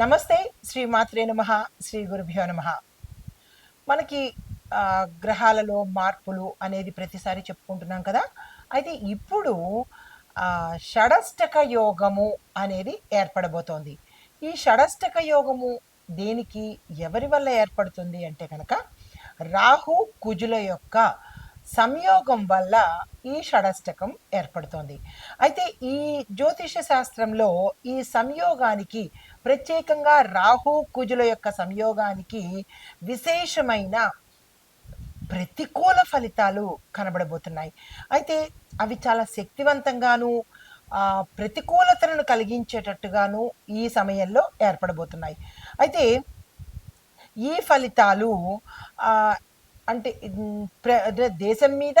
నమస్తే శ్రీ మాత్రే నమ శ్రీ గురుభ్యో నమ. మనకి గ్రహాలలో మార్పులు అనేది ప్రతిసారి చెప్పుకుంటున్నాం కదా? అయితే ఇప్పుడు షడష్టక యోగము అనేది ఏర్పడబోతోంది. ఈ షడష్టక యోగము దేనికి ఎవరి వల్ల ఏర్పడుతుంది అంటే కనుక రాహు కుజుల యొక్క సంయోగం వల్ల ఈ షడష్టకం ఏర్పడుతోంది. అయితే ఈ జ్యోతిష శాస్త్రంలో ఈ సంయోగానికి ప్రత్యేకంగా రాహు కుజుల యొక్క సంయోగానికి విశేషమైన ప్రతికూల ఫలితాలు కనబడబోతున్నాయి. అయితే అవి చాలా శక్తివంతంగాను ఆ, ప్రతికూలతలను కలిగించేటట్టుగాను ఈ సమయంలో ఏర్పడబోతున్నాయి. అయితే ఈ ఫలితాలు అంటే ప్ర- అంటే దేశం మీద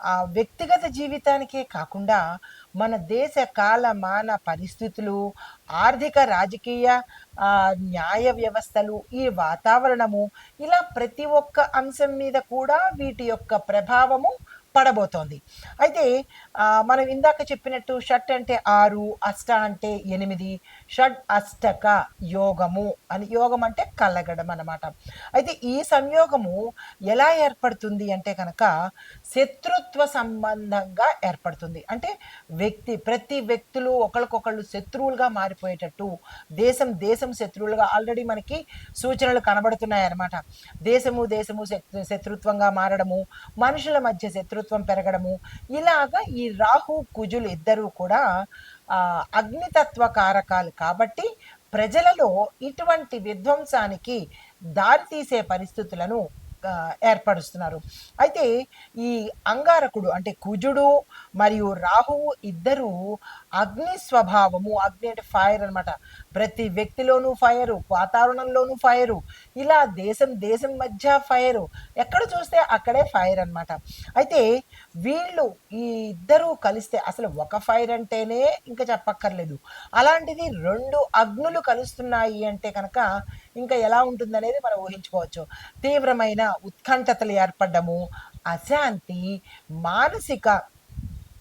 ఆ, వ్యక్తిగత జీవితానికే కాకుండా మన దేశ కాల మాన పరిస్థితులు ఆర్థిక రాజకీయ న్యాయ వ్యవస్థలు ఈ వాతావరణము ఇలా ప్రతి ఒక్క అంశం మీద కూడా వీటి యొక్క ప్రభావము పడబోతోంది. అయితే మనం ఇందాక చెప్పినట్టు షట్ అంటే ఆరు అష్ట అంటే ఎనిమిది షడ్ అష్టక యోగము అని యోగం అంటే కలగడం అన్నమాట. అయితే ఈ సంయోగము ఎలా ఏర్పడుతుంది అంటే కనుక శత్రుత్వ సంబంధంగా ఏర్పడుతుంది. అంటే వ్యక్తి ప్రతి వ్యక్తులు ఒకరికొకళ్ళు శత్రువులుగా మారిపోయేటట్టు దేశం దేశం శత్రువులుగా ఆల్రెడీ మనకి సూచనలు కనబడుతున్నాయి అన్నమాట దేశము దేశము శత్రు- శత్రుత్వంగా మారడము మనుషుల మధ్య శత్రుత్వం పెరగడము ఇలాగా ఈ రాహు కుజులు ఇద్దరూ కూడా అగ్నితత్వ కారకాలు కాబట్టి ప్రజలలో ఇటువంటి విధ్వంసానికి దారితీసే పరిస్థితులను ఏర్పరుస్తున్నారు. అయితే ఈ అంగారకుడు అంటే కుజుడు మరియు రాహువు ఇద్దరు అగ్ని స్వభావము అగ్ని అంటే ఫైర్ అనమాట ప్రతి వ్యక్తిలోనూ ఫైరు వాతావరణంలోనూ ఫైరు ఇలా దేశం దేశం మధ్య ఫైరు ఎక్కడ చూస్తే అక్కడే ఫైర్ అనమాట అయితే వీళ్ళు ఈ ఇద్దరూ కలిస్తే అసలు ఒక ఫైర్ అంటేనే ఇంకా చెప్పక్కర్లేదు. అలాంటిది రెండు అగ్నులు కలుస్తున్నాయి అంటే కనుక ఇంకా ఎలా ఉంటుందనేది మనం ఊహించుకోవచ్చు. తీవ్రమైన ఉత్కంఠతలు ఏర్పడము అశాంతి మానసిక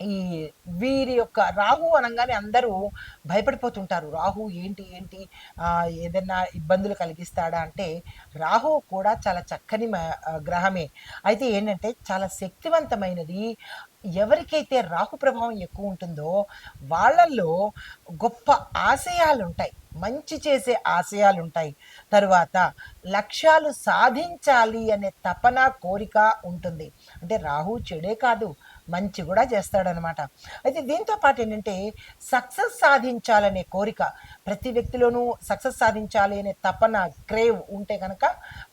ఈ వీరి యొక్క రాహు అనగానే అందరూ భయపడిపోతుంటారు. రాహు ఏంటి ఏంటి? ఏదన్నా ఏదైనా ఇబ్బందులు కలిగిస్తాడా అంటే రాహు కూడా చాలా చక్కని గ్రహమే. అయితే ఏంటంటే చాలా శక్తివంతమైనది. ఎవరికైతే రాహు ప్రభావం ఎక్కువ ఉంటుందో వాళ్ళల్లో గొప్ప ఆశయాలు ఉంటాయి మంచి చేసే ఆశయాలు ఉంటాయి తరువాత లక్ష్యాలు సాధించాలి అనే తపన కోరిక ఉంటుంది. అంటే రాహు చెడే కాదు. మంచి కూడా చేస్తాడనమాట. అయితే దీంతో పాటు ఏంటంటే సక్సెస్ సాధించాలనే కోరిక ప్రతి వ్యక్తిలోనూ సక్సెస్ సాధించాలి అనే తపన క్రేవ్ ఉంటే కనుక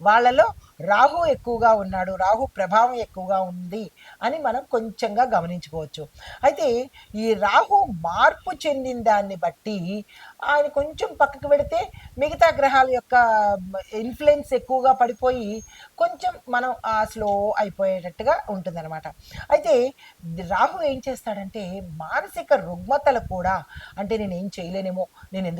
వాళ్ళలో రాహు ఎక్కువగా ఉన్నాడు రాహు ప్రభావం ఎక్కువగా ఉంది అని మనం కొంచెంగా గమనించుకోవచ్చు. అయితే ఈ రాహు మార్పు చెందిన దాన్ని బట్టి ఆయన కొంచెం పక్కకు పెడితే మిగతా గ్రహాల యొక్క ఇన్ఫ్లుయెన్స్ ఎక్కువగా పడిపోయి కొంచెం మనం ఆ స్లో అయిపోయేటట్టుగా ఉంటుందన్నమాట. అయితే రాహు ఏం చేస్తాడంటే మానసిక రుగ్మతలు కూడా అంటే నేను ఏం చేయలేనేమో నేను ఎందుకు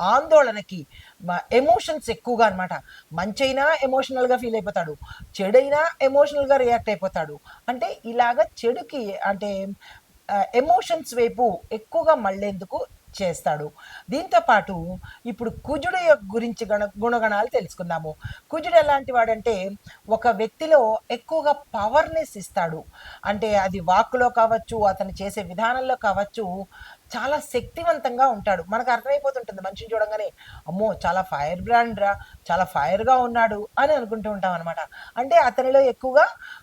ఆందోళనకి ఎమోషన్స్ ఎక్కువగా అనమాట మంచైనా ఎమోషనల్గా ఫీల్ అయిపోతాడు. చెడైనా ఎమోషనల్గా రియాక్ట్ అయిపోతాడు. అంటే ఇలాగ చెడుకి అంటే ఎమోషన్స్ వైపు ఎక్కువగా మళ్ళేందుకు చేస్తాడు. దీంతో పాటు ఇప్పుడు కుజుడు యొక్క గురించి గణ గుణగణాలు తెలుసుకుందాము. కుజుడు ఎలాంటి వాడంటే ఒక వ్యక్తిలో ఎక్కువగా పవర్నెస్ ఇస్తాడు. అంటే అది వాక్కులో కావచ్చు అతను చేసే విధానంలో కావచ్చు చాలా శక్తివంతంగా ఉంటాడు. మనకు అర్థమైపోతుంటుంది. మనిషిని చూడంగానే అమ్మో చాలా ఫైర్ బ్రాండ్ రా చాలా ఫైర్గా ఉన్నాడు అని అనుకుంటూ ఉంటాం అనమాట అంటే అతనిలో ఎక్కువగా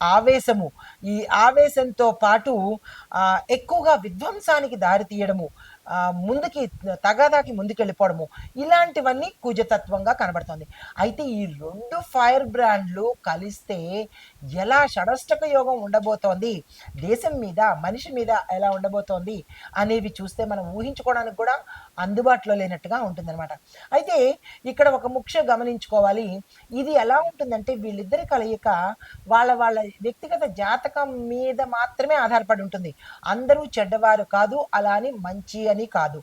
ఆవేశము. ఈ ఆవేశంతో పాటు ఎక్కువగా విధ్వంసానికి దారి తీయడము ముందుకి తగాదాకి ముందుకెళ్ళిపోవడము ఇలాంటివన్నీ కుజతత్వంగా కనబడుతుంది. అయితే ఈ రెండు ఫైర్ బ్రాండ్లు కలిస్తే ఎలా షడష్టక యోగం ఉండబోతోంది? దేశం మీద మనిషి మీద ఎలా ఉండబోతోంది? అనేవి చూస్తే మనం ఊహించుకోవడానికి కూడా అందుబాటులో లేనట్టుగా ఉంటుందన్నమాట. అయితే ఇక్కడ ఒక ముఖ్య గమనించుకోవాలి. ఇది ఎలా ఉంటుందంటే వీళ్ళిద్దరి కలయిక వాళ్ళ వాళ్ళ వ్యక్తిగత జాతకం మీద మాత్రమే ఆధారపడి ఉంటుంది. అందరూ చెడ్డవారు కాదు అలా అని మంచి అని కాదు.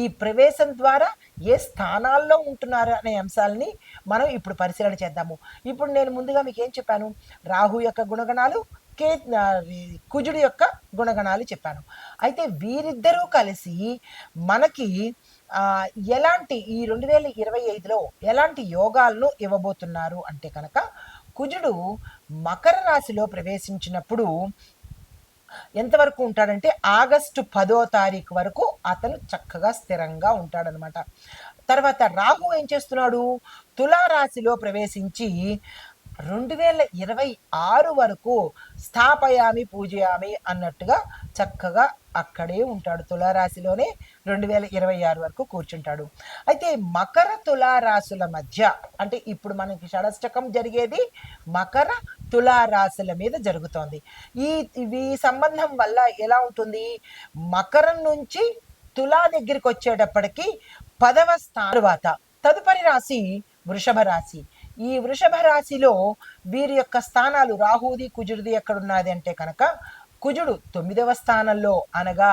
ఈ ప్రవేశం ద్వారా ఏ స్థానాల్లో ఉంటున్నారు అనే అంశాలని మనం ఇప్పుడు పరిశీలన చేద్దాము. ఇప్పుడు నేను ముందుగా మీకు ఏం చెప్పాను? రాహు యొక్క గుణగణాలు కే కుజుడి కుజుడు యొక్క గుణగణాలు చెప్పాను. అయితే వీరిద్దరూ కలిసి మనకి ఎలాంటి ఈ రెండు వేల ఇరవై ఐదులో ఎలాంటి యోగాలను ఇవ్వబోతున్నారు అంటే కనుక కుజుడు మకర రాశిలో ప్రవేశించినప్పుడు ఎంతవరకు ఉంటాడంటే ఆగస్టు పదో తారీఖు వరకు అతను చక్కగా స్థిరంగా ఉంటాడనమాట. తర్వాత రాహు ఏం చేస్తున్నాడు? తులారాశిలో ప్రవేశించి రెండు వేల ఇరవై ఆరు వరకు స్థాపయామి పూజయామి అన్నట్టుగా చక్కగా అక్కడే ఉంటాడు తులారాశిలోనే రెండు వేల ఇరవై ఆరు వరకు కూర్చుంటాడు. అయితే మకర తులారాశుల మధ్య అంటే ఇప్పుడు మనకి షడష్టకం జరిగేది మకర తులారాశుల మీద జరుగుతోంది. ఈ ఈ సంబంధం వల్ల ఎలా ఉంటుంది? మకరం నుంచి తులా దగ్గరికి వచ్చేటప్పటికి పదవ స్థానం తర్వాత తదుపరి రాశి వృషభ రాశి. ఈ వృషభ రాశిలో వీరి యొక్క స్థానాలు రాహుది కుజుడిది ఎక్కడున్నది అంటే కనుక కుజుడు తొమ్మిదవ స్థానంలో అనగా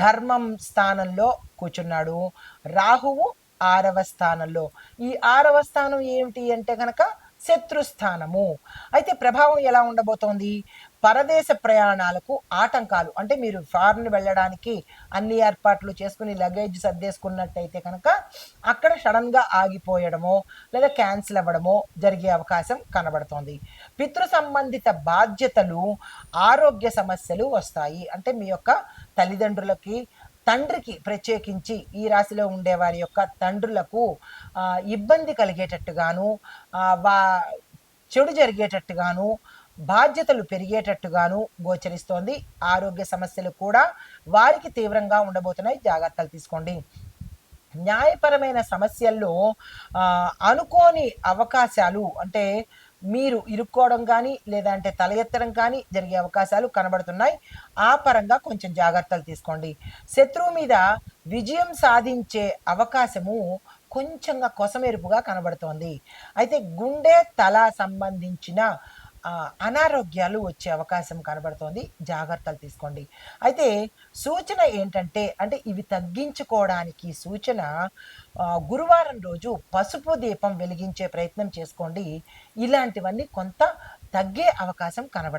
ధర్మం స్థానంలో కూర్చున్నాడు. రాహువు ఆరవ స్థానంలో. ఈ ఆరవ స్థానం ఏమిటి అంటే కనుక శత్రుస్థానము అయితే ప్రభావం ఎలా ఉండబోతోంది? పరదేశ ప్రయాణాలకు ఆటంకాలు. అంటే మీరు ఫారెన్ వెళ్ళడానికి అన్ని ఏర్పాట్లు చేసుకుని లగేజ్ సర్దేసుకున్నట్టయితే కనుక అక్కడ సడన్గా ఆగిపోయడమో లేదా క్యాన్సిల్ అవ్వడమో జరిగే అవకాశం కనబడుతోంది. పితృ సంబంధిత బాధ్యతలు ఆరోగ్య సమస్యలు వస్తాయి. అంటే మీ యొక్క తల్లిదండ్రులకి తండ్రికి ప్రత్యేకించి ఈ రాశిలో ఉండే వారి యొక్క తండ్రులకు ఇబ్బంది కలిగేటట్టుగాను వా చెడు జరిగేటట్టుగాను బాధ్యతలు పెరిగేటట్టుగాను గోచరిస్తోంది. ఆరోగ్య సమస్యలు కూడా వారికి తీవ్రంగా ఉండబోతున్నాయి. జాగ్రత్తలు తీసుకోండి. న్యాయపరమైన సమస్యల్లో అనుకోని అవకాశాలు అంటే మీరు ఇరుక్కోవడం కానీ లేదంటే తల ఎత్తడం కానీ జరిగే అవకాశాలు కనబడుతున్నాయి. ఆ పరంగా కొంచెం జాగ్రత్తలు తీసుకోండి. శత్రువు మీద విజయం సాధించే అవకాశము కొంచెంగా కొసమెరుపుగా కనబడుతోంది. అయితే గుండె తల సంబంధించిన అనారోగ్యాలు వచ్చే అవకాశం కనబడుతోంది. జాగ్రత్తలు తీసుకోండి. అయితే సూచన ఏంటంటే అంటే ఇవి తగ్గించుకోవడానికి సూచన గురువారం రోజు పసుపు దీపం వెలిగించే ప్రయత్నం చేసుకోండి. ఇలాంటివన్నీ కొంత తగ్గే అవకాశం కనబడుతుంది.